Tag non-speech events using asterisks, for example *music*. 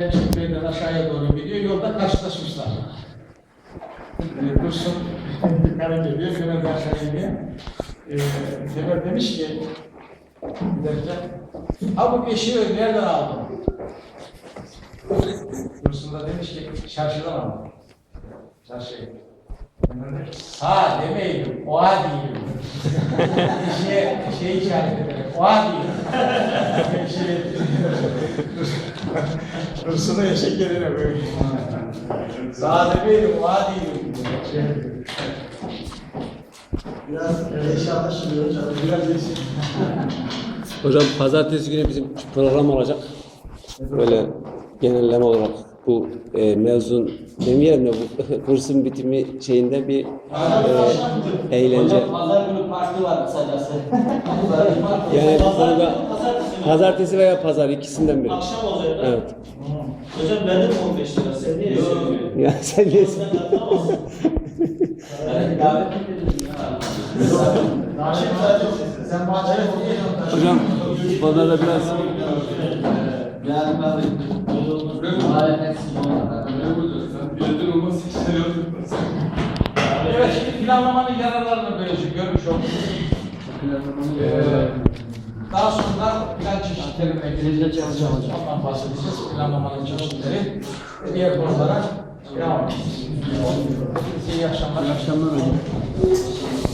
Bey'den aşağıya doğru gidiyor. Yolda karşılaşmışlar. Ee, Dursun yukarı *laughs* geliyor. Fener de aşağı iniyor. Ee, Fener demiş ki giderken Ha bu eşiği nereden aldın? Dursun da demiş ki çarşıdan aldım. De, Ha demeydim, oha değilim. *laughs* Eşeğe şey işaret ederek, oha değilim. *laughs* Eşeğe Dursun'a eşek yerine böyle. Oha değilim. Biraz eşya anlaşılıyor. Biraz eşek. Hocam pazartesi günü bizim program olacak. Böyle genelleme olarak bu e, mezun demeyelim de bu *laughs* kursun bitimi şeyinde bir e, eğlence. Hocam pazar günü parti var kısacası. Yani bu Pazar konuda pazartesi veya pazar ikisinden biri. Akşam olacak. Evet. Hocam bende mi 15 lira? Sen niye söylüyorsun? Ya sen nesin? Sen katılamazsın. Ben davet etmedim ya. Sen bahçeye oturuyorsun. Hocam pazarda biraz Yani ben Evet, şimdi planlamanın yararlarını böylece görmüş olduk. Ee, daha sonra plan çeşitlerine gireceğiz, çalışacağız. Ondan bahsedeceğiz. Planlamanın çeşitleri ve diğer konulara devam edeceğiz. İyi akşamlar. İyi akşamlar hocam.